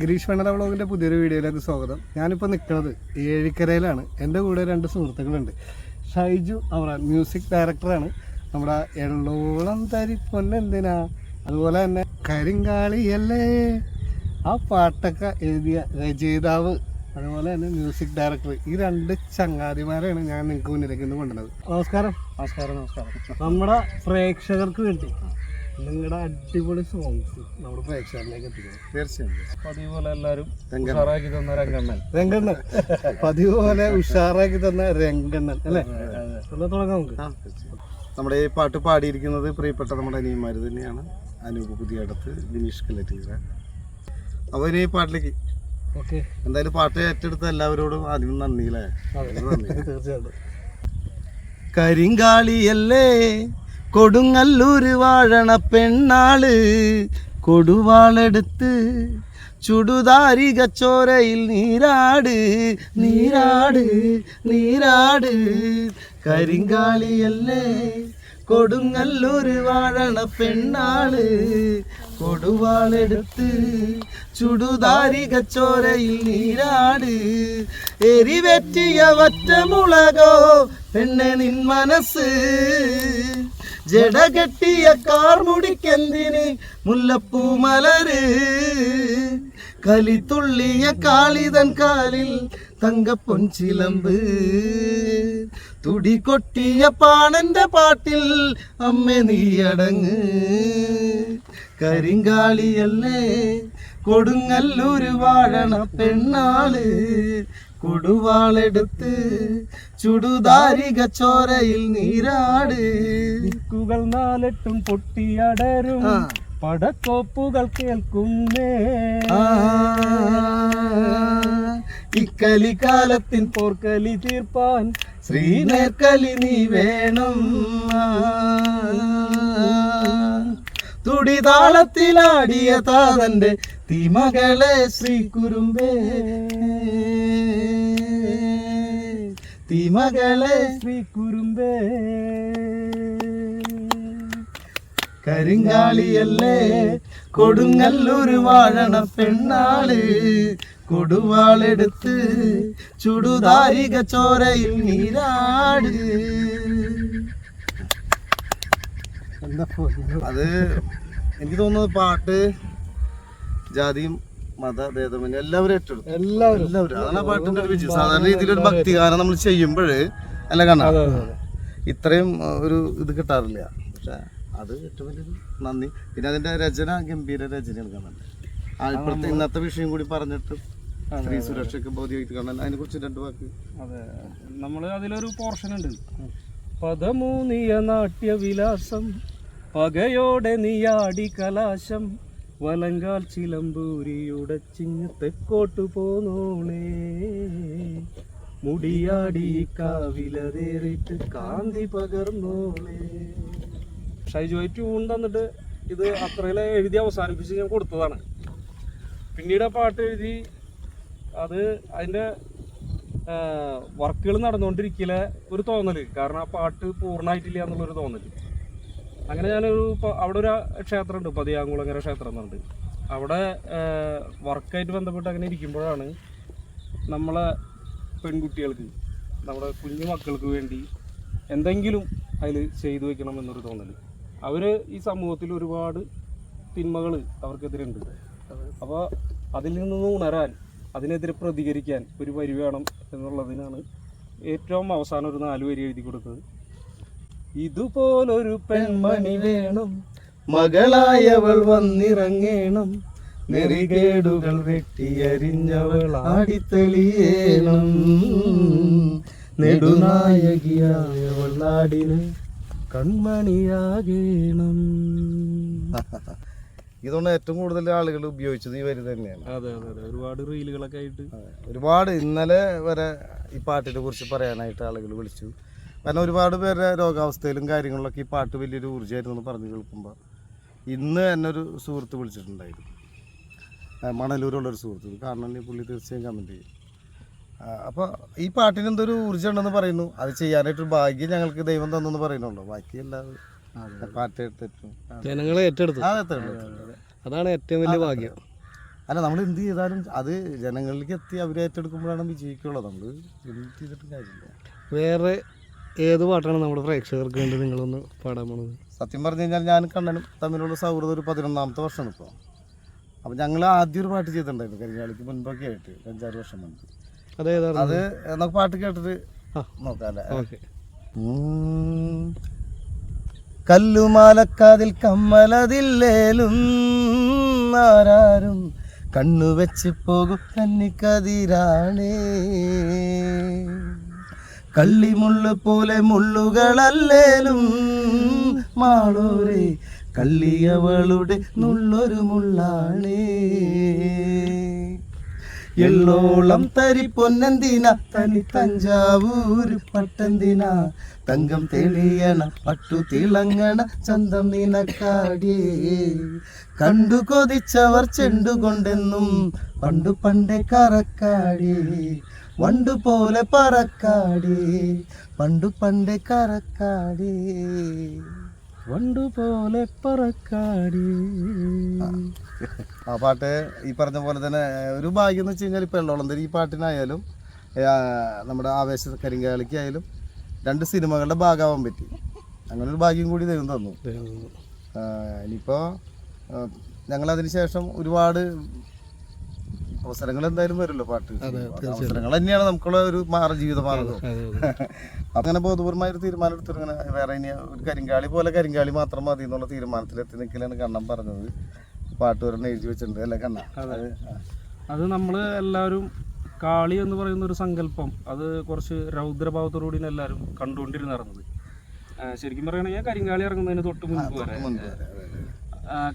ഗിരീഷ് വേണ്ട വ്ളോഗിന്റെ പുതിയൊരു വീഡിയോയിലേക്ക് സ്വാഗതം. ഞാനിപ്പോൾ നിൽക്കുന്നത് ഏഴിക്കരയിലാണ്. എന്റെ കൂടെ രണ്ട് സുഹൃത്തുക്കളുണ്ട്. ഷൈജു അവറാൻ മ്യൂസിക് ഡയറക്ടറാണ് നമ്മുടെ എള്ളോളം തരി പൊന്നെന്തിനാ? അതുപോലെ തന്നെ കരിങ്കാളിയല്ലേ? ആ പാട്ടൊക്കെ എഴുതിയ രചയിതാവ്. അതുപോലെ തന്നെ മ്യൂസിക് ഡയറക്ടർ ഈ രണ്ട് ചങ്ങാതിമാരെയാണ് ഞാൻ നിങ്ങൾക്ക് മുന്നിലേക്ക് ഇന്ന് കൊണ്ടുവന്നത്. നമസ്കാരം. നമസ്കാരം നമസ്കാരം. നമ്മുടെ പ്രേക്ഷകർക്ക് വേണ്ടി. നിങ്ങളുടെ അടിപൊളി സോങ്സ് നമ്മുടെ പ്രേക്ഷകരിലേക്ക് എത്തിക്കണം തീർച്ചയായും. പതിവ് പോലെ എല്ലാവരും ഉഷാറാക്കി തന്ന രംഗണ്ണൻ. രംഗണ്ണൻ. പതിവ് പോലെ ഉഷാറാക്കി തന്ന രംഗണ്ണൻ അല്ലേ? എന്നാ തുടങ്ങാം നമുക്ക്. നമ്മുടെ ഈ പാട്ട് പാടിയിരിക്കുന്നത് പ്രിയപ്പെട്ട നമ്മുടെ അനിയന്മാർ തന്നെയാണ്. അനൂപ് പുതിയടത്ത് ബിനീഷ് കല്ലറ്റീര. അപ്പോൾ ഇനി ഈ പാട്ടിലേക്ക്. ഓക്കെ. എന്തായാലും പാട്ട് ഏറ്റെടുത്ത എല്ലാവരോടും ആദ്യം നന്ദി അല്ലേ നന്ദി. തീർച്ചയായിട്ടും. കരിങ്കാളിയല്ലേ? കൊടുങ്ങല്ലൂര് വാഴണ പെണ്ണാൾ കൊടുവാളെടുത്ത് ചുടുതാരിക ചോരയിൽ നീരാട് നീരാട് നീരാട്. കരിങ്കാളിയല്ലേ കൊടുങ്ങല്ലൂർ വാഴണ പെണ്ണാൾ കൊടുവാളെടുത്ത് ചുടുതാരിക ചോരയിൽ നീരാട്. എരിവെറ്റിയ വറ്റമുളകോ പെണ്ണെ നിൻ മനസ്സ്. ജട കെട്ടിയ കാർമുടിക്കെന്തിന് മുല്ലപ്പൂ മലര്. കലിത്തുള്ളിയ കാളിതൻ കാലിൽ തങ്കപ്പൊൻചിലമ്പ് തുടി കൊട്ടിയ പാണന്റെ പാട്ടിൽ അമ്മ നീയടങ്ങ് കരിങ്കാളിയല്ലേ കൊടുങ്ങല്ലൂര് വാഴണ പെണ്ണാൾ. കൊടുവാളെടുത്ത് ചുടുദാരിക ചോരയിൽ നീരാട്. ദിക്കുകൾ നാലെട്ടും പൊട്ടിയടരും പടക്കോപ്പുകൾ കേൾക്കുന്നേ. ഇക്കലിക്കാലത്തിൻ ഇക്കലി കാലത്തിൻ പോർക്കലി തീർപ്പാൻ ശ്രീനേർക്കലി നീ വേണം. തുടിതാളത്തിലാടിയ താതന്റെ തിമകളെ ശ്രീ കുരുമ്പേ തിമകളെ ശ്രീ കുറുമ്പേ കരിങ്കാളിയല്ലേ കൊടുങ്ങല്ലൂര് വാഴണ പെണ്ണാൾ. കൊടുവാളെടുത്ത് ചുടുതാരിക ചോരയിൽ നീരാട്. അത് എനിക്ക് തോന്നുന്നത് പാട്ട് ജാതിയും മത ഭേദമന്യേ എല്ലാവരും ഏറ്റെടുത്തു. എല്ലാവരും. എല്ലാവരും. അതാണ് ആ പാട്ടിന്റെ ഒരു വിജയം. സാധാരണ രീതിയിൽ ഒരു ഭക്തിഗാനം നമ്മൾ ചെയ്യുമ്പോൾ അല്ല അതെ ഇത്രയും ഒരു ഇത് കിട്ടാറില്ല. പക്ഷെ അത് ഏറ്റവും വലിയൊരു നന്ദി. പിന്നെ അതിന്റെ രചന ഗംഭീര രചനയാണ് കാണാൻ ആ ഇപ്പോഴത്തെ ഇന്നത്തെ വിഷയം കൂടി പറഞ്ഞിട്ട് സ്ത്രീ സുരക്ഷയ്ക്ക് ബോധ്യമായിട്ട് കാണാൻ അതിനെ കുറിച്ച് രണ്ട് വാക്ക്. അതെ നമ്മൾ അതിലൊരു പോർഷൻ ഉണ്ട്. പദമൂന്നിയ നാട്യവിലാസം പകയോടെ നീയാടി കലാശം വലങ്കാൽ ചിലമ്പൂരിയുടെ ചിങ്ങ തെക്കോട്ടു പോന്നോളേ മുടിയാടി കാവിലതേറിട്ട് കാന്തി പകർന്നോളേ ഷൈജു ട്യൂൺ തന്നിട്ട് ഇത് അത്രയിലെ എഴുതി അവസാനിപ്പിച്ച് ഞാൻ കൊടുത്തതാണ്. പിന്നീട് ആ പാട്ട് എഴുതി അത് അതിന്റെ വർക്കുകൾ നടന്നുകൊണ്ടിരിക്കലെ ഒരു തോന്നൽ. കാരണം ആ പാട്ട് പൂർണമായിട്ടില്ല എന്നുള്ളൊരു തോന്നൽ. അങ്ങനെ ഞാനൊരു അവിടെ ഒരു ക്ഷേത്രമുണ്ട് പതിയാങ്കുളങ്ങര ക്ഷേത്രം എന്നുണ്ട് അവിടെ വർക്കായിട്ട് ബന്ധപ്പെട്ട് അങ്ങനെ ഇരിക്കുമ്പോഴാണ് നമ്മളെ പെൺകുട്ടികൾക്ക് നമ്മുടെ കുഞ്ഞു മക്കൾക്ക് വേണ്ടി എന്തെങ്കിലും അതിൽ ചെയ്തു വെക്കണം എന്നൊരു തോന്നൽ. അവർ ഈ സമൂഹത്തിൽ ഒരുപാട് തിന്മകൾ അവർക്കെതിരെ ഉണ്ട്. അപ്പോൾ അതിൽ നിന്ന് ഉണരാൻ അതിനെതിരെ പ്രതികരിക്കാൻ ഒരു വരി വേണം എന്നുള്ളതിനാണ് ഏറ്റവും അവസാനം ഒരു നാല് വരി എഴുതി കൊടുത്തത്. ഇതുപോലൊരു പെൺമണി വേണം. മകളായവൾ വന്നിറങ്ങേണം. നെറികേടുകൾ വെട്ടിയരിഞ്ഞവൾ ആടിത്തെളിയേണം. നെടുനായകിയായവൾ നാടിന് കൺമണിയാകേണം. ഇതുകൊണ്ട് ഏറ്റവും കൂടുതൽ ആളുകൾ ഉപയോഗിച്ചത് ഈ വരി തന്നെയാണ്. അതെ അതെ അതെ. ഒരുപാട് റീലുകളൊക്കെ ആയിട്ട്. ഒരുപാട് ഇന്നലെ വരെ ഈ പാട്ടിനെ കുറിച്ച് പറയാനായിട്ട് ആളുകൾ വിളിച്ചു. കാരണം ഒരുപാട് പേരുടെ രോഗാവസ്ഥയിലും കാര്യങ്ങളിലൊക്കെ ഈ പാട്ട് വലിയൊരു ഊർജമായിരുന്നു എന്ന് പറഞ്ഞ് കേൾക്കുമ്പോൾ ഇന്ന് എന്നെ ഒരു സുഹൃത്ത് വിളിച്ചിട്ടുണ്ടായിരുന്നു. മണലൂരുള്ളൊരു സുഹൃത്ത്. ഇത് കാണണമെങ്കിൽ പുള്ളി തീർച്ചയായും കമന്റ് ചെയ്യും. അപ്പോൾ ഈ പാട്ടിന് എന്തൊരു ഊർജം ഉണ്ടെന്ന് പറയുന്നു. അത് ചെയ്യാനായിട്ടൊരു ഭാഗ്യം ഞങ്ങൾക്ക് ദൈവം തന്നെന്ന് പറയുന്നുള്ളൂ. ബാക്കിയെല്ലാം പാട്ട് എടുത്തിട്ടും. ജനങ്ങളെ ഏറ്റെടുത്തു. അതെ അതാണ് ഏറ്റവും വലിയ ഭാഗ്യം. അല്ല നമ്മൾ എന്ത് ചെയ്താലും അത് ജനങ്ങളിലേക്ക് എത്തി അവരെ ഏറ്റെടുക്കുമ്പോഴാണ് വിജയിക്കുള്ളൂ നമ്മൾ എന്ത് ചെയ്തിട്ടും കാര്യമില്ല. വേറെ ഏത് പാട്ടാണ് നമ്മുടെ പ്രേക്ഷകർക്ക് വേണ്ടി നിങ്ങളൊന്ന് പാടാൻ പോണത്? സത്യം പറഞ്ഞു കഴിഞ്ഞാൽ ഞാൻ കണ്ണനും തമ്മിലുള്ള സൗഹൃദം ഒരു പതിനൊന്നാമത്തെ വർഷമാണ് ഇപ്പോൾ അപ്പം ഞങ്ങൾ ആദ്യം ഒരു പാട്ട് ചെയ്തിട്ടുണ്ടായിരുന്നു കരിഞ്ഞാളിക്ക് മുൻപൊക്കെ ആയിട്ട് അഞ്ചാറ് വർഷം മുൻപ്. അത് നമുക്ക് പാട്ട് കേട്ടിട്ട് നോക്കാല്ലേ കല്ലുമാലക്കാതിൽ കമ്മലതില്ലേലും ആരാരും കണ്ണുവെച്ച് പോകും കന്നിക്കതിരാണേ. കള്ളിമുള്ളു പോലെ മുള്ളുകളല്ലേലും മാളൂരെ കള്ളിയവളുടെ നുള്ളൊരു മുള്ളാണേ. എള്ളോളം തരി പൊന്നന്തിന? തനി തഞ്ചാവൂര് പട്ടന്തിന? തങ്കം തെളിയണ പട്ടു തിളങ്ങണ ചന്തം നിനക്കാടിയേ. കണ്ടു കൊതിച്ചവർ ചെണ്ടുകൊണ്ടെന്നും പണ്ടു പണ്ടേ കറക്കാടി വണ്ടു പോലെ പറക്കാടി പണ്ടു പണ്ടേ കറക്കാടി. വണ്ടു പോലെ പറക്കാടി. ആ പാട്ട് ഈ പറഞ്ഞ പോലെ തന്നെ ഒരു ഭാഗ്യം എന്ന് വെച്ച് കഴിഞ്ഞാൽ ഇപ്പോൾ എള്ളോളം ഈ പാട്ടിനായാലും നമ്മുടെ ആവേശ കരിങ്കാലിക്കായാലും രണ്ട് സിനിമകളുടെ ഭാഗമാവാൻ പറ്റി. അങ്ങനെ ഒരു ഭാഗ്യം കൂടി ദൈവം തന്നു. ഇനിയിപ്പോൾ ഞങ്ങളതിന് ശേഷം ഒരുപാട് അവസരങ്ങൾ എന്തായാലും വരുമല്ലോ പാട്ട് അവസരങ്ങൾ തന്നെയാണ് നമുക്കുള്ള ഒരു മാറ ജീവിത മാർഗം അങ്ങനെ ബോധപൂർവമായ ഒരു തീരുമാനം എടുത്തു ഇങ്ങനെ വേറെ ഇനി ഒരു കരിങ്കാളി പോലെ കരിങ്കാളി മാത്രം മതി എന്നുള്ള തീരുമാനത്തിലെത്തി നിൽക്കലാണ് കണ്ണൻ പറഞ്ഞത്. പാട്ട് ഒരെണ്ണം എഴുതി വെച്ചിട്ടുണ്ട് അല്ലേ കണ്ണ? അത്. നമ്മൾ നമ്മൾ എല്ലാവരും കാളി എന്ന് പറയുന്ന ഒരു സങ്കല്പം അത് കുറച്ച് രൗദ്രഭാവത്തോടുകൂടിയാണ് എല്ലാവരും കണ്ടുകൊണ്ടിരുന്നത്. ശരിക്കും പറയുകയാണെങ്കിൽ കരിങ്കാളി ഇറങ്ങുന്നതിന് തൊട്ട് മുൻപ് വരെ.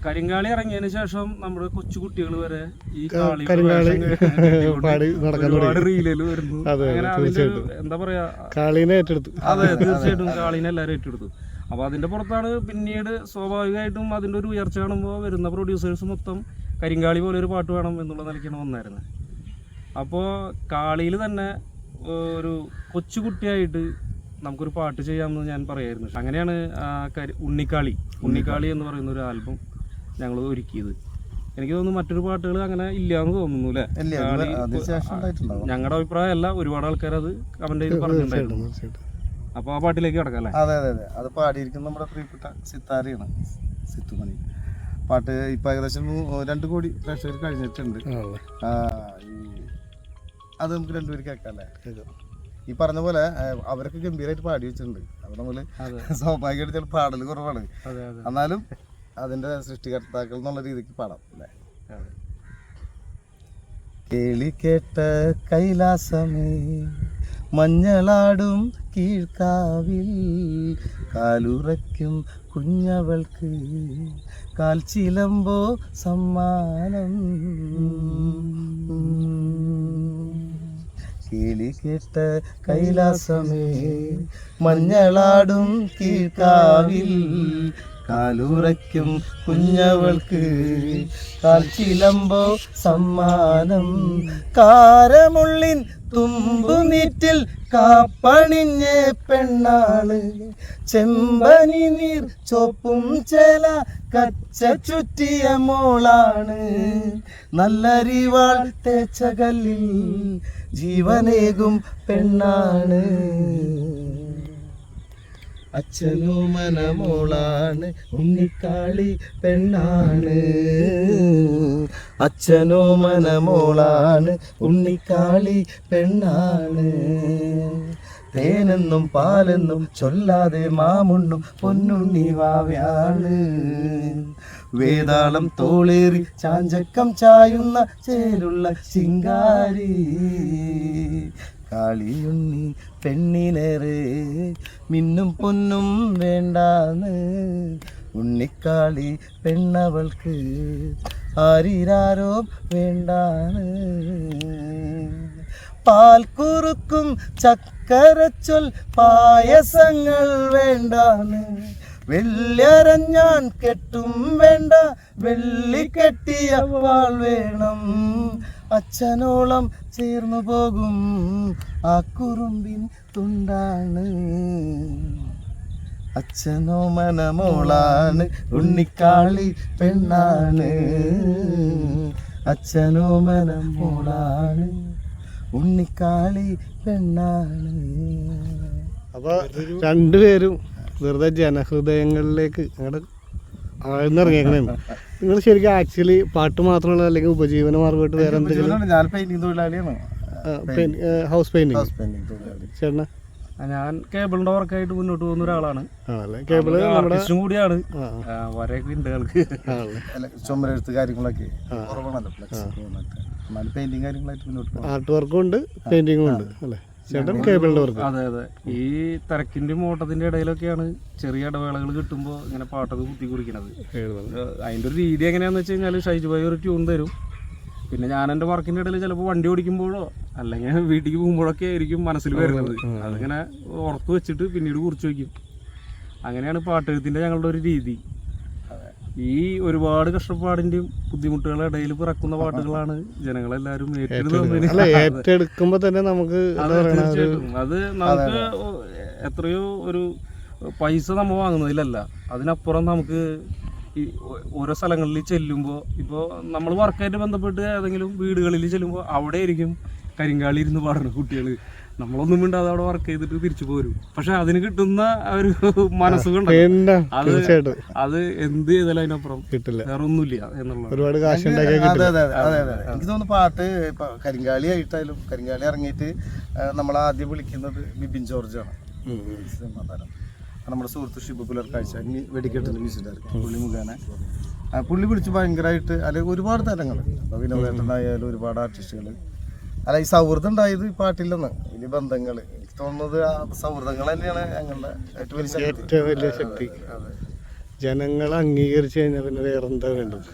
കരിങ്കാളി ഇറങ്ങിയതിന് ശേഷം നമ്മുടെ കൊച്ചു കുട്ടികൾ വരെ ഈ കാളി ഒരുപാട് റീലിൽ വരുന്നു. അങ്ങനെ അതിന്റെ ഒരു എന്താ പറയാ കാളീനെ ഏറ്റെടുത്തു. അതെ തീർച്ചയായിട്ടും കാളീനെ എല്ലാവരും ഏറ്റെടുത്തു. അപ്പൊ അതിന്റെ പുറത്താണ് പിന്നീട് സ്വാഭാവികമായിട്ടും അതിന്റെ ഒരു ഉയർച്ച കാണുമ്പോൾ വരുന്ന പ്രൊഡ്യൂസേഴ്സ് മൊത്തം കരിങ്കാളി പോലെ ഒരു പാട്ട് വേണം എന്നുള്ള നിലയ്ക്കാണ് വന്നായിരുന്നത് അപ്പോൾ കാളിയിൽ തന്നെ ഒരു കൊച്ചുകുട്ടിയായിട്ട് നമുക്കൊരു പാട്ട് ചെയ്യാമെന്ന് ഞാൻ പറയായിരുന്നു. അങ്ങനെയാണ് ആ കരി ഉണ്ണിക്കാളി. ഉണ്ണിക്കാളി എന്ന് പറയുന്ന ഒരു ആൽബം ഞങ്ങൾ ഒരുക്കിയത്. എനിക്ക് തോന്നുന്നു മറ്റൊരു പാട്ടുകൾ അങ്ങനെ ഇല്ല എന്ന് തോന്നുന്നു അല്ലേ അഭിപ്രായം അല്ല ഒരുപാട് ആൾക്കാർ അത് കമന്റ് ചെയ്ത് പറഞ്ഞിട്ടുണ്ടായിരുന്നു. അപ്പൊ അപ്പോൾ ആ പാട്ടിലേക്ക് കിടക്കാം അല്ലേ? അതെ അതെ അതെ. അത് പാടിയിരിക്കുന്ന നമ്മുടെ പ്രിയപ്പെട്ട സിത്താരയാണ്. സിത്തുമണി. പാട്ട് ഇപ്പൊ ഏകദേശം രണ്ടു കോടി പ്രേക്ഷകർ കഴിഞ്ഞിട്ടുണ്ട്. ആ, ഈ അത് നമുക്ക് രണ്ടുപേർക്ക് കേൾക്കാം അല്ലേ? ഈ പറഞ്ഞ പോലെ അവരൊക്കെ ഗംഭീരമായിട്ട് പാടി വെച്ചിട്ടുണ്ട്. അപ്പോൾ നമ്മൾ അതെ. സ്വാഭാവികമായിട്ട് ചില പാടൽ കുറവാണ് എന്നാലും അതിന്റെ സൃഷ്ടികർത്താക്കൾ എന്നുള്ള രീതിക്ക് പാടാം അല്ലേ? കേളി കേട്ട കൈലാസമേ മഞ്ഞളാടും കീഴ്ക്കാവിൽ കാലുറയ്ക്കും കുഞ്ഞവൾക്ക് കാൽച്ചിലമ്പോ സമ്മാനം. കേളി കേട്ട കൈലാസമേ മഞ്ഞളാടും കീഴ്ക്കാവിൽ കാലുറയ്ക്കും കുഞ്ഞവൾക്ക് കാൽച്ചിലമ്പോ സമ്മാനം. കാരമുള്ളിൻ തുമ്പുനീറ്റിൽ കാപ്പണിഞ്ഞ പെണ്ണാണ്. ചെമ്പനി നീർ ചോപ്പും ചേല കച്ച ചുറ്റിയ മോളാണ്. നല്ലരിവാൾ തേച്ച കല്ലിൽ ജീവനേകും പെണ്ണാണ്. അച്ഛനോ മനമോളാണ് ഉണ്ണിക്കാളി പെണ്ണാണ്. അച്ഛനോ മനമോളാണ് ഉണ്ണിക്കാളി പെണ്ണാണ്. തേനെന്നും പാലെന്നും ചൊല്ലാതെ മാമുണ്ണും പൊന്നുണ്ണി വാവ്യാണ് വേതാളം തോളേറി ചാഞ്ചക്കം ചായുന്ന ചേലുള്ള ചിങ്കാരി കാളിയുണ്ണി പെണ്ണിനേറെ മിന്നും പൊന്നും വേണ്ടാന്ന്. ഉണ്ണിക്കാളി പെണ്ണവൾക്ക് ആരിരാരോ വേണ്ടാന്ന്. പാൽ കുറുക്കും ചക്കരച്ചൊൽ പായസങ്ങൾ വേണ്ടാന്ന്. വെള്ളിയരഞ്ഞാൻ കെട്ടും വേണ്ട വെള്ളി കെട്ടിയ വാൾ വേണം. അച്ഛനോളം ചേർന്നു പോകും ആ കുറുമ്പിൻ തുണ്ടാണ്. അച്ഛനോ മനമോളാണ് ഉണ്ണിക്കാളി പെണ്ണാണ്. അച്ഛനോ മനമോളാണ് ഉണ്ണിക്കാളി പെണ്ണാണ്. അപ്പൊ രണ്ടുപേരും വെറുതെ ജനഹൃദയങ്ങളിലേക്ക് അങ്ങോട്ട് ആഴ്ന്നിറങ്ങിയേക്കണേ നിങ്ങൾ ശരിക്കും ആക്ച്വലി പാട്ട് മാത്രമല്ല അല്ലെങ്കിൽ ഉപജീവന മാർഗമായിട്ട് വേറെ എന്തെങ്കിലും? ഞാൻ പെയിന്റിംഗ് തൊഴിലാളിയാണ്. ഹൗസ് പെയിന്റിംഗ് ചേട്ടന? ഞാൻ കേബിളിന്റെ വർക്കായിട്ട് മുന്നോട്ട് പോകുന്ന ഒരാളാണ്. കേബിൾ ആർട്ടിസ്റ്റും കൂടിയാണ്. ആ ആ, വരയൊക്കെ ഉണ്ട് ആൾക്ക്. ആണല്ലേ അല്ല? ചുമരെഴുത്ത് കാര്യങ്ങളൊക്കെ കുറവാണല്ലോ ഫ്ലെക്സ് കാര്യങ്ങളായിട്ട് മുന്നോട്ട് ആർട്ട് വർക്കും ഉണ്ട് പെയിന്റിങ്ങും ഉണ്ട് അല്ലേ? ചേട്ടൻ കേബിളിന്റെ വർക്ക് അതെ അതെ. ഈ തിരക്കിന്റെയും ഓട്ടത്തിന്റെ ഇടയിലൊക്കെയാണ് ചെറിയ ഇടവേളകൾ കിട്ടുമ്പോൾ ഇങ്ങനെ പാട്ടൊക്കെ കുത്തി കുറിക്കണത്. അതിന്റെ ഒരു രീതി എങ്ങനെയാന്ന് വെച്ച് കഴിഞ്ഞാൽ ഷൈജു ഭായി ഒരു ട്യൂൺ തരും. പിന്നെ ഞാൻ എന്റെ വർക്കിന്റെ ഇടയിൽ ചിലപ്പോൾ വണ്ടി ഓടിക്കുമ്പോഴോ അല്ലെങ്കിൽ വീട്ടിലേക്ക് പോകുമ്പോഴൊക്കെ ആയിരിക്കും മനസ്സിൽ വരുന്നത്. അതിങ്ങനെ ഓർത്ത് വെച്ചിട്ട് പിന്നീട് കുറിച്ച് വയ്ക്കും അങ്ങനെയാണ് പാട്ടെഴുത്തിന്റെ ഞങ്ങളുടെ ഒരു രീതി. ഈ ഒരുപാട് കഷ്ടപ്പാടിന്റെയും ബുദ്ധിമുട്ടുകളുടെ ഇടയിൽ പിറക്കുന്ന പാട്ടുകളാണ് ജനങ്ങളെല്ലാരും ഏറ്റെടുക്കുമ്പോ തന്നെ നമുക്ക്. അത് നമുക്ക് എത്രയോ ഒരു പൈസ നമ്മൾ വാങ്ങുന്നതിലല്ല. അതിനപ്പുറം നമുക്ക് ഈ ഓരോ സ്ഥലങ്ങളിൽ ചെല്ലുമ്പോൾ ഇപ്പോൾ നമ്മൾ വർക്കായിട്ട് ബന്ധപ്പെട്ട് ഏതെങ്കിലും വീടുകളിൽ ചെല്ലുമ്പോൾ അവിടെ ആയിരിക്കും കരിങ്കാളി ഇരുന്ന് പാടുന്ന കുട്ടികൾ നമ്മളൊന്നും മിണ്ടാതെ അവിടെ വർക്ക് ചെയ്തിട്ട് തിരിച്ചു പോരും. പക്ഷെ അതിന് കിട്ടുന്ന ഒരു മനസ്സുകൊണ്ട് അത് അത് എന്ത് ചെയ്താലും അതിനപ്പുറം കിട്ടില്ല. വേറെ ഒന്നുമില്ല എന്നുള്ളത്. ഒരുപാട് കാശ് അതെ അതെ അതെ എനിക്ക് തോന്നുന്നു പാട്ട് കരിങ്കാളി ആയിട്ടായാലും കരിങ്കാളി ഇറങ്ങിയിട്ട് നമ്മൾ ആദ്യം വിളിക്കുന്നത് ബിബിൻ ജോർജാണ്. സിനിമാ താരം. നമ്മുടെ സുഹൃത്ത് ഷിബു പുലർക്കാഴ്ച ഇനി വെടിക്കെട്ടിന്റെ മ്യൂസിക് പുള്ളി മുഖേന. ആ, പുള്ളി വിളിച്ച് ഭയങ്കരമായിട്ട് അല്ലെങ്കിൽ ഒരുപാട് തലങ്ങൾ അപ്പോൾ വിനോദേട്ടനായാലും ഒരുപാട് ആർട്ടിസ്റ്റുകൾ അല്ല ഈ സൗഹൃദം ഉണ്ടായത് ഈ പാട്ടില്ലെന്ന് ഇനി ബന്ധങ്ങൾ. എനിക്ക് തോന്നുന്നത് ആ സൗഹൃദങ്ങൾ തന്നെയാണ് ഞങ്ങളുടെ ഏറ്റവും വലിയ ശക്തി. ഏറ്റവും വലിയ ശക്തി. ജനങ്ങൾ അംഗീകരിച്ചു കഴിഞ്ഞാൽ പിന്നെ വേറെ എന്താ വേണ്ടത്?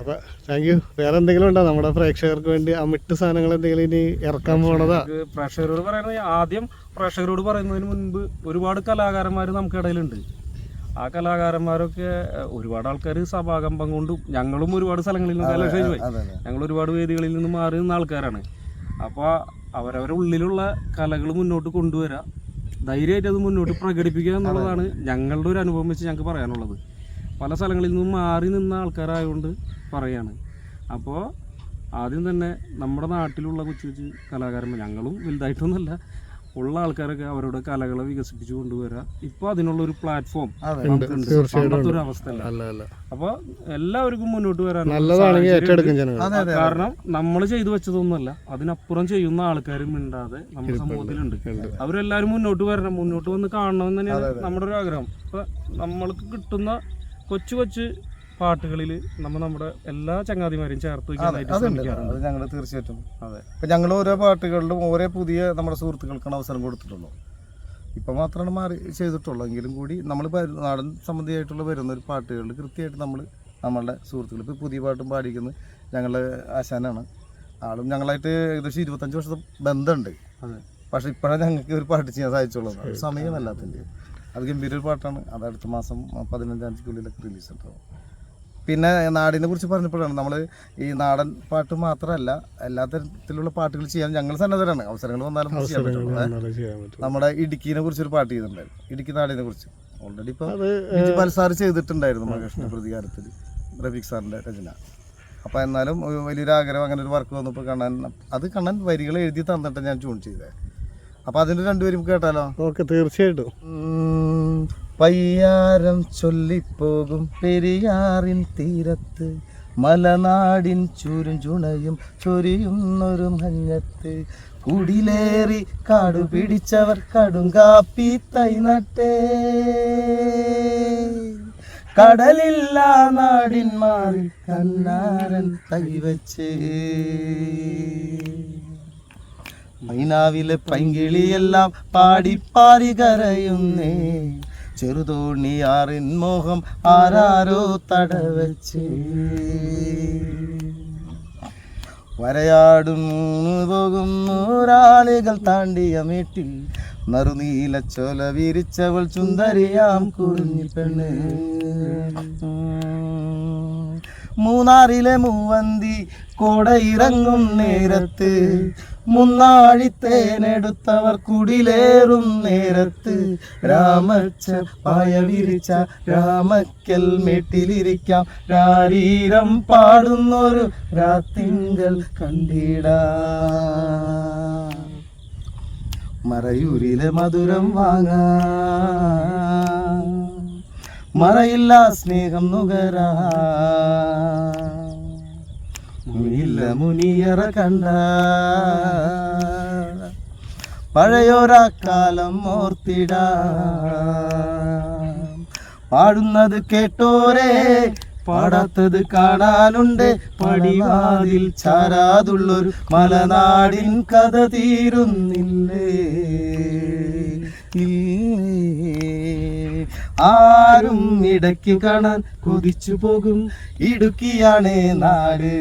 അപ്പൊ താങ്ക് യു വേറെ എന്തെങ്കിലും ഉണ്ടോ? നമ്മുടെ പ്രേക്ഷകർക്ക് വേണ്ടി അമിട്ട് സാധനങ്ങൾ എന്തെങ്കിലും ഇനി ഇറക്കാൻ പോണതാ? പ്രേക്ഷകരോട് പറയുന്നത് ആദ്യം പ്രേക്ഷകരോട് പറയുന്നതിന് മുൻപ് ഒരുപാട് കലാകാരന്മാർ നമുക്കിടയിലുണ്ട് ആ കലാകാരന്മാരൊക്കെ ഒരുപാട് ആൾക്കാർ സഭാകമ്പം കൊണ്ടും ഞങ്ങളും ഒരുപാട് സ്ഥലങ്ങളിൽ നിന്ന്? അതെ അതെ ഞങ്ങൾ ഒരുപാട് വേദികളിൽ നിന്ന് മാറി നിന്ന ആൾക്കാരാണ്. അപ്പോൾ അവരവരുടെ ഉള്ളിലുള്ള കലകൾ മുന്നോട്ട് കൊണ്ടുവരാം. ധൈര്യമായിട്ട് അത് മുന്നോട്ട് പ്രകടിപ്പിക്കുക എന്നുള്ളതാണ് ഞങ്ങളുടെ ഒരു അനുഭവം വെച്ച് ഞങ്ങൾക്ക് പറയാനുള്ളത്. പല സ്ഥലങ്ങളിൽ നിന്നും മാറി നിന്ന ആൾക്കാരായതുകൊണ്ട് പറയാണ്. അപ്പോൾ ആദ്യം തന്നെ നമ്മുടെ നാട്ടിലുള്ള കൊച്ചു കൊച്ചു കലാകാരന്മാർ ഞങ്ങളും വലുതായിട്ടൊന്നുമല്ല ഉള്ള ആൾക്കാരൊക്കെ അവരുടെ കലകളെ വികസിപ്പിച്ചു കൊണ്ടുവരാം. ഇപ്പൊ അതിനുള്ള ഒരു പ്ലാറ്റ്ഫോം ഒരു അവസ്ഥയല്ല അപ്പൊ എല്ലാവർക്കും മുന്നോട്ട് വരാൻ കാരണം നമ്മൾ ചെയ്തു വെച്ചതൊന്നുമല്ല അതിനപ്പുറം ചെയ്യുന്ന ആൾക്കാരും മിണ്ടാതെ നമ്മുടെ സമൂഹത്തിലുണ്ട്. അവരെല്ലാവരും മുന്നോട്ട് വരണം മുന്നോട്ട് വന്ന് കാണണം എന്ന് തന്നെയാണ് നമ്മുടെ ഒരു ആഗ്രഹം. ഇപ്പൊ നമ്മൾക്ക് കിട്ടുന്ന കൊച്ചു കൊച്ചു പാട്ടുകളിൽ നമ്മൾ നമ്മുടെ എല്ലാ ചങ്ങാതിമാരെയും ചേർത്ത് അതുണ്ട്. അത് ഞങ്ങൾ തീർച്ചയായിട്ടും. അതെ. ഇപ്പം ഞങ്ങൾ ഓരോ പാട്ടുകളിലും ഓരോ പുതിയ നമ്മുടെ സുഹൃത്തുക്കൾക്കാണ് അവസരം കൊടുത്തിട്ടുള്ളൂ. ഇപ്പം മാത്രമാണ് മാറി ചെയ്തിട്ടുള്ളൂ. എങ്കിലും കൂടി നമ്മൾ നാടൻ സംബന്ധിയായിട്ടുള്ള വരുന്ന ഒരു പാട്ടുകളിൽ കൃത്യമായിട്ട് നമ്മൾ നമ്മളുടെ സുഹൃത്തുക്കൾ ഇപ്പോൾ പുതിയ പാട്ടും പാടിക്കുന്നത് ഞങ്ങളുടെ ആശാനാണ്. ആളും ഞങ്ങളായിട്ട് ഏകദേശം ഇരുപത്തഞ്ച് വർഷത്തെ ബന്ധമുണ്ട്. പക്ഷെ ഇപ്പോഴാണ് ഞങ്ങൾക്ക് ഒരു പാട്ട് ചെയ്യാൻ സാധിച്ചുള്ളത് അത് സമയമല്ലാത്തതിന്റെ അത് ഗംഭീര ഒരു പാട്ടാണ്. അത് അടുത്ത മാസം പതിനഞ്ചാം തീയതിക്കുള്ളിലൊക്കെ റിലീസ് ഉണ്ടാവും. പിന്നെ നാടിനെ കുറിച്ച് പറഞ്ഞപ്പോഴാണ് നമ്മൾ ഈ നാടൻ പാട്ട് മാത്രമല്ല എല്ലാ തരത്തിലുള്ള പാട്ടുകൾ ചെയ്യാൻ ഞങ്ങൾ സന്നദ്ധരാണ്. അവസരങ്ങൾ വന്നാലും ചെയ്യാൻ പറ്റും നമ്മുടെ ഇടുക്കിനെ കുറിച്ച് ഒരു പാട്ട് ചെയ്തിട്ടുണ്ടായിരുന്നു. ഇടുക്കി നാടിനെ കുറിച്ച്. ഓൾറെഡി ഇപ്പോൾ സാർ ചെയ്തിട്ടുണ്ടായിരുന്നു മഹാകൃഷ്ണ പ്രതികാരത്തിൽ റഫീഖ് സാറിന്റെ രചന. അപ്പോൾ എന്നാലും വലിയൊരു ആഗ്രഹം അങ്ങനെ ഒരു വർക്ക് വന്നപ്പോൾ കണ്ണൻ അത് കണ്ണൻ വരികൾ എഴുതി തന്നിട്ട് ഞാൻ ട്യൂൺ ചെയ്തത് അപ്പോൾ അതിന്റെ രണ്ടുപേരും കേട്ടാലോ? ഓക്കെ തീർച്ചയായിട്ടും. പയ്യാരം ചൊല്ലിപ്പോകും പെരിയാറിൻ തീരത്ത്. മലനാടിൻ ചുരും ചുണയും ചൊരിയുന്നൊരു മഞ്ഞത്ത്. കുടിലേറി കാടു പിടിച്ചവർ കടുങ്കാപ്പി തൈ നട്ടേ. കടലില്ല നാടിൻ മാറി കന്നാരൻ തൈ വച്ചേ. മൈനാവിലെ പൈങ്കിളിയെല്ലാം പാടിപ്പാടി കരയുന്നേ. ചെറുതോണിയാറിൻ മോഹം ആരാരോ തടവച്ച്. വരയാടും പോകും നൂറാളികൾ താണ്ടിയ മേട്ടിൽ. നറുനീല ചോല വിരിച്ചവൾ ചുന്ദരിയാം കുറിഞ്ഞി പെണ്ണ്. മൂന്നാറിലെ മൂവന്തി കോടയിറങ്ങും നേരത്ത്. മുന്നാഴിത്തേനെടുത്തവർ കുടിലേറും നേരത്ത്. രാമച്ച പായ വിരിച്ച രാമക്കൽ മെട്ടിലിരിക്കാം. രാരീരം പാടുന്നൊരു രാത്തിങ്കൾ കണ്ടിടാ. മറയൂരിലെ മധുരം വാങ്ങാ. മറയില്ല സ്നേഹം നുകരാ. മുനിയില്ല മുനിയറ കണ്ട. പഴയൊരാക്കാലം ഓർത്തിട. പാടുന്നത് കേട്ടോരേ പാടാത്തത് കാണാനുണ്ട്. പടിവാതിൽ ചാരാതുള്ളൊരു മലനാടിൻ കഥ തീരുന്നില്ലേ? ഇല്ലേ? ആരും ഇടയ്ക്ക് കാണാൻ കൊതിച്ചു പോകും. ഇടുക്കിയാണ് നാട്.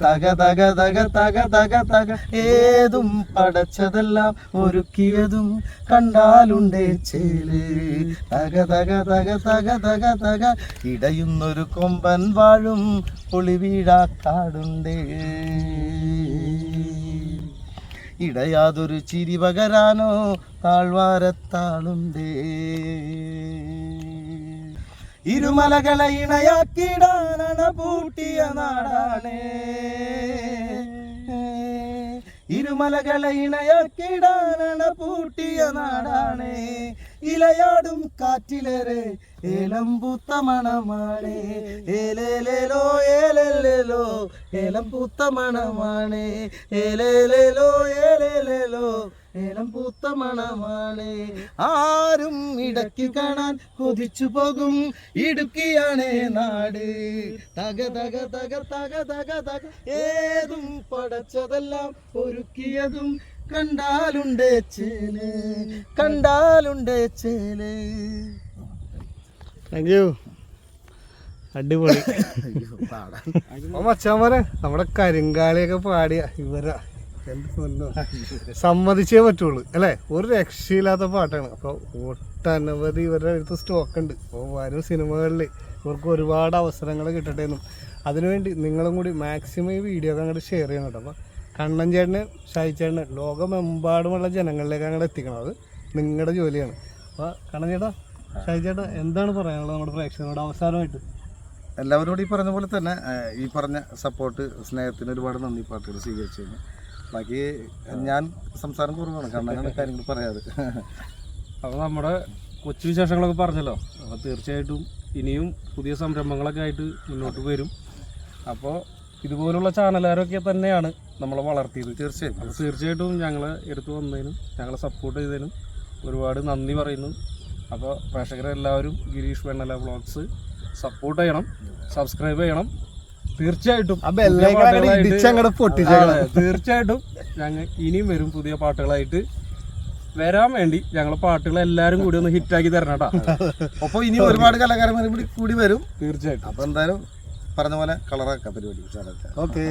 തക തക തക തക തക തക. ഏതും പടച്ചതെല്ലാം ഒരുക്കിയതും കണ്ടാലുണ്ടേ ചേൽ. തക തക തക തക തക തക. ഇടയുന്നൊരു കൊമ്പൻ വാഴും പൊളിവീഴാക്കാടുണ്ടേ ഇടയാതൊരു ചിരി പകരാനോ താഴ്വാരത്താളുണ്ടേ. ഇരുമലകളെ ഇണയാക്കിടാനണ പൂട്ടിയ നാടാണേ. ഇരുമലകളെ ഇണയാക്കിടാനണ പൂട്ടിയ നാടാണേ. ഇലയാടും കാറ്റിലേറെ ഏലമ്പൂത്ത പൂത്ത മണമാണേ. ഏലേലേലോ ഏലേലേലോ ഏലം പൂത്ത മണമാണേ. ഏലേലേലോ ഏലേലേലോ ഏലം പൂത്ത മണമാണ്. ആരും ഇടയ്ക്ക് കാണാൻ കൊതിച്ചു പോകും. ഇടുക്കിയാണേ നാട്. തക തക തക തക തക തക. ഏതും പടച്ചതെല്ലാം ഒരുക്കിയതും കണ്ടാലുണ്ട് ചേൽ. കണ്ടാലുണ്ട് ചേൽ. താങ്ക് യു അടിപൊളി. മച്ചാമാരെ നമ്മുടെ കരിങ്കാളിയൊക്കെ പാടിയ ഇവരാ. സമ്മതിച്ചേ പറ്റുള്ളൂ അല്ലേ? ഒരു രക്ഷയില്ലാത്ത പാട്ടാണ്. അപ്പോൾ ഒട്ടനവധി ഇവരുടെ അടുത്ത് സ്റ്റോക്ക് ഉണ്ട്. അപ്പോൾ വരും സിനിമകളിൽ ഇവർക്ക് ഒരുപാട് അവസരങ്ങൾ കിട്ടട്ടെ എന്നും അതിനുവേണ്ടി നിങ്ങളും കൂടി മാക്സിമം ഈ വീഡിയോ ഒക്കെ അങ്ങോട്ട് ഷെയർ ചെയ്യണം കേട്ടോ. അപ്പോൾ കണ്ണൻ ചേട്ടന് ഷായി ചേട്ടന് ലോകമെമ്പാടുമുള്ള ജനങ്ങളിലേക്ക് അങ്ങോട്ട് എത്തിക്കണം. അത് നിങ്ങളുടെ ജോലിയാണ്. അപ്പോൾ കണ്ണൻ ചേട്ടാ ഷായി ചേട്ടാ എന്താണ് പറയാനുള്ളത് നമ്മുടെ പ്രേക്ഷകരോട്? അവസാനമായിട്ട്. എല്ലാവരോടും ഈ പറഞ്ഞ പോലെ തന്നെ ഈ പറഞ്ഞ സപ്പോർട്ട് സ്നേഹത്തിന് ഒരുപാട് നന്ദി പാട്ടുകൾ സ്വീകരിച്ചതിന്. ബാക്കി ഞാൻ സംസാരം കുറവാണ് കാരണം അങ്ങനെ കാര്യങ്ങൾ പറയാറ്. അപ്പോൾ നമ്മുടെ കൊച്ചു വിശേഷങ്ങളൊക്കെ പറഞ്ഞല്ലോ. അപ്പോൾ തീർച്ചയായിട്ടും ഇനിയും പുതിയ സംരംഭങ്ങളൊക്കെ ആയിട്ട് മുന്നോട്ട് വരും. അപ്പോൾ ഇതുപോലുള്ള ചാനലുകാരൊക്കെ തന്നെയാണ് നമ്മളെ വളർത്തിയത്. തീർച്ചയായും. അപ്പോൾ തീർച്ചയായിട്ടും ഞങ്ങളെ എടുത്തു വന്നതിനും ഞങ്ങളെ സപ്പോർട്ട് ചെയ്തതിനും ഒരുപാട് നന്ദി പറയുന്നു. അപ്പോൾ പ്രേക്ഷകരെല്ലാവരും ഗിരീഷ് വെണ്ണല വ്ളോഗ്സ് സപ്പോർട്ട് ചെയ്യണം സബ്സ്ക്രൈബ് ചെയ്യണം. തീർച്ചയായിട്ടും തീർച്ചയായിട്ടും ഞങ്ങൾ ഇനിയും വരും പുതിയ പാട്ടുകളായിട്ട്. വരാൻ വേണ്ടി ഞങ്ങളെ പാട്ടുകൾ എല്ലാരും കൂടി ഒന്ന് ഹിറ്റാക്കി തരണം കേട്ടോ അപ്പൊ ഇനി ഒരുപാട് കലാകാരന്മാരും കൂടി കൂടി വരും. തീർച്ചയായിട്ടും. അപ്പൊ എന്തായാലും പറഞ്ഞ പോലെ കളറാക്കാം പരിപാടി. ഓക്കെ.